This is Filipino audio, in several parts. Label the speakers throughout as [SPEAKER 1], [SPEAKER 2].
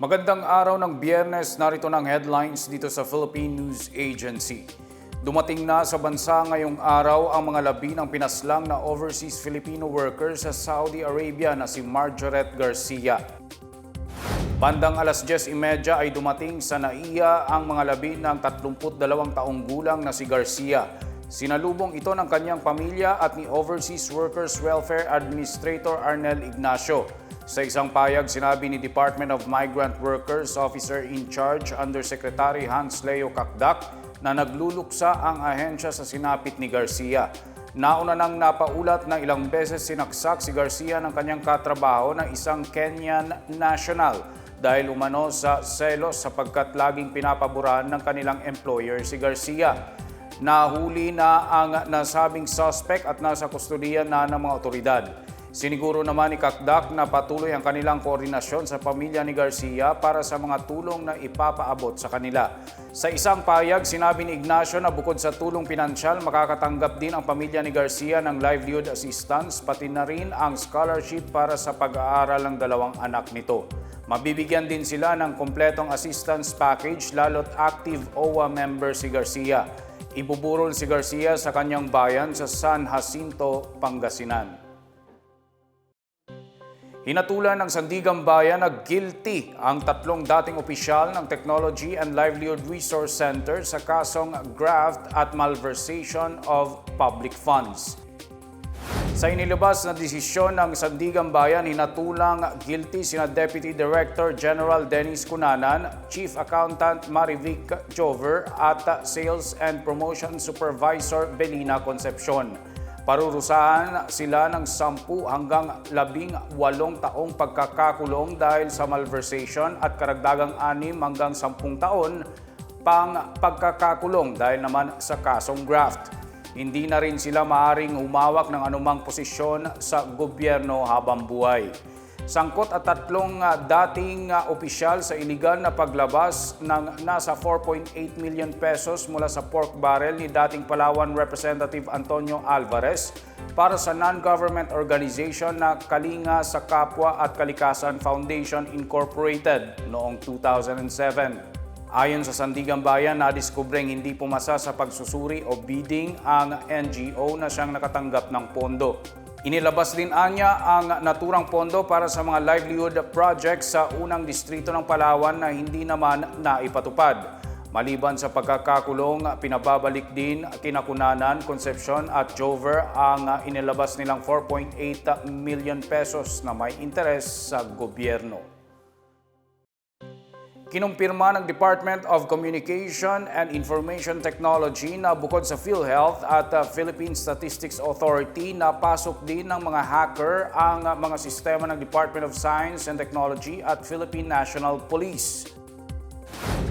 [SPEAKER 1] Magandang araw ng biyernes, narito ng headlines dito sa Philippine News Agency. Dumating na sa bansa ngayong araw ang mga labi ng pinaslang na overseas Filipino workers sa Saudi Arabia na si Margaret Garcia. Bandang alas 10.30 ay dumating sa NAIA ang mga labi ng 32 taong gulang na si Garcia. Sinalubong ito ng kanyang pamilya at ni Overseas Workers Welfare Administrator Arnel Ignacio. Sa isang payag, sinabi ni Department of Migrant Workers Officer in Charge Undersecretary Hans Leo Kakdak na nagluluksa ang ahensya sa sinapit ni Garcia. Nauna nang napaulat na ilang beses sinaksak si Garcia ng kanyang katrabaho na isang Kenyan national dahil umano sa selos sapagkat laging pinapaburahan ng kanilang employer si Garcia. Nahuli na ang nasabing suspect at nasa kustodiya na ng mga otoridad. Siniguro naman ni Kakdak na patuloy ang kanilang koordinasyon sa pamilya ni Garcia para sa mga tulong na ipapaabot sa kanila. Sa isang payag, sinabi ni Ignacio na bukod sa tulong pinansyal, makakatanggap din ang pamilya ni Garcia ng livelihood assistance pati na rin ang scholarship para sa pag-aaral ng dalawang anak nito. Mabibigyan din sila ng kompletong assistance package lalo't active OWA member si Garcia. Ibuburol si Garcia sa kanyang bayan sa San Jacinto, Pangasinan. Hinatulan ng Sandigang Bayan na guilty ang tatlong dating opisyal ng Technology and Livelihood Resource Center sa kasong graft at malversation of public funds. Sa inilabas na desisyon ng Sandigang Bayan, hinatulang guilty sina Deputy Director General Dennis Cunanan, Chief Accountant Marivic Jover at Sales and Promotion Supervisor Belina Concepcion. Parurusahan sila ng 10 hanggang 18 taong pagkakakulong dahil sa malversation at karagdagang 6 hanggang 10 taon pang pagkakakulong dahil naman sa kasong graft. Hindi na rin sila maaring humawak ng anumang posisyon sa gobyerno habang buhay. Sangkot at tatlong uh, dating uh, opisyal sa iligal na paglabas ng nasa 4.8 million pesos mula sa pork barrel ni dating Palawan Representative Antonio Alvarez para sa non-government organization na Kalinga sa Kapwa at Kalikasan Foundation Incorporated noong 2007. Ayon sa Sandigan Bayan, nadiskubreng hindi pumasa sa pagsusuri o bidding ang NGO na siyang nakatanggap ng pondo. Inilabas din anya ang naturang pondo para sa mga livelihood projects sa unang distrito ng Palawan na hindi naman naipatupad. Maliban sa pagkakakulong, pinababalik din kinakunanan, Concepcion at Jover ang inilabas nilang 4.8 million pesos na may interes sa gobyerno. Kinumpirma ng Department of Communication and Information Technology na bukod sa PhilHealth at uh, Philippine Statistics Authority na pasok din ng mga hacker ang mga sistema ng Department of Science and Technology at Philippine National Police.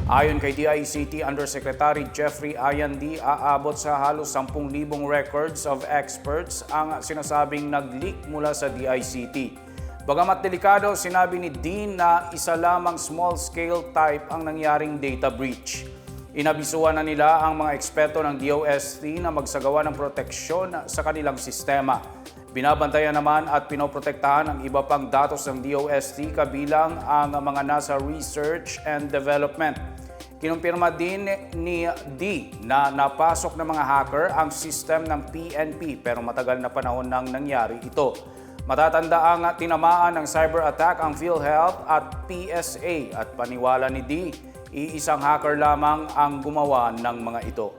[SPEAKER 1] Ayon kay DICT Undersecretary Jeffrey Ayandi, aabot sa halos 10,000 records of experts ang sinasabing nag-leak mula sa DICT. Bagamat delikado, sinabi ni Dean na isa lamang small-scale type ang nangyaring data breach. Inabisuhan na nila ang mga eksperto ng DOST na magsagawa ng proteksyon sa kanilang sistema. Binabantayan naman at pinoprotektahan ang iba pang datos ng DOST kabilang ang mga nasa research and development. Kinumpirma din ni D na napasok ng mga hacker ang system ng PNP pero matagal na panahon nang nangyari ito. Matatanda ang tinamaan ng cyber attack ang PhilHealth at PSA at paniwala ni D, iisang hacker lamang ang gumawa ng mga ito.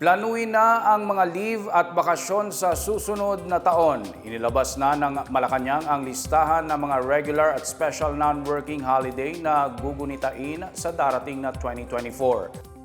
[SPEAKER 1] Planuin na ang mga leave at bakasyon sa susunod na taon. Inilabas na ng Malacanang ang listahan ng mga regular at special non-working holiday na gugunitain sa darating na 2024.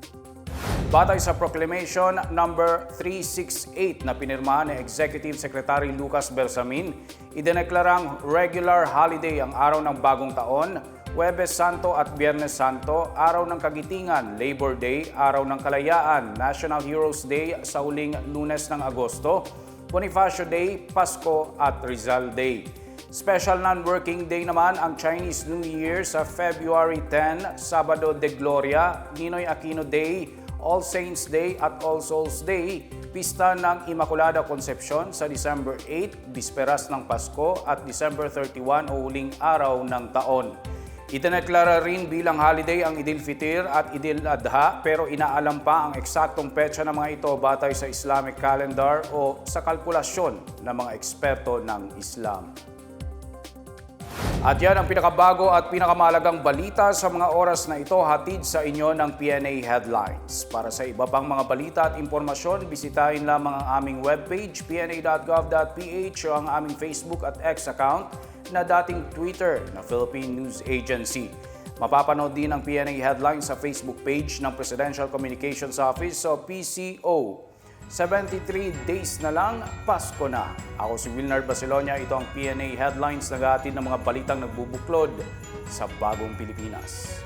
[SPEAKER 1] Batay sa Proclamation number 368 na pinirmahan ni Executive Secretary Lucas Bersamin, idineklarang regular holiday ang araw ng bagong taon, Huwebes Santo at Biyernes Santo, araw ng kagitingan, Labor Day, araw ng kalayaan, National Heroes Day sa huling lunes ng Agosto, Bonifacio Day, Pasko at Rizal Day. Special non-working day naman ang Chinese New Year sa February 10, Sabado de Gloria, Ninoy Aquino Day, All Saints Day at All Souls Day, pista ng Immaculada Concepcion sa December 8, bisperas ng Pasko at December 31 o huling araw ng taon. Itineklara rin bilang holiday ang Idil Fitir at Idil Adha pero inaalam pa ang eksaktong petsa ng mga ito batay sa Islamic calendar o sa kalkulasyon ng mga eksperto ng Islam. At yan ang pinakabago at pinakamalagang balita sa mga oras na ito hatid sa inyo ng PNA Headlines. Para sa iba pang mga balita at impormasyon, bisitahin lamang ang aming webpage pna.gov.ph o ang aming Facebook at X account na dating Twitter na Philippine News Agency. Mapapanood din ang PNA Headlines sa Facebook page ng Presidential Communications Office o PCO. 73 days na lang, Pasko na. Ako si Wilnar Basilonia, ito ang PNA Headlines na ng mga balitang nagbubuklod sa bagong Pilipinas.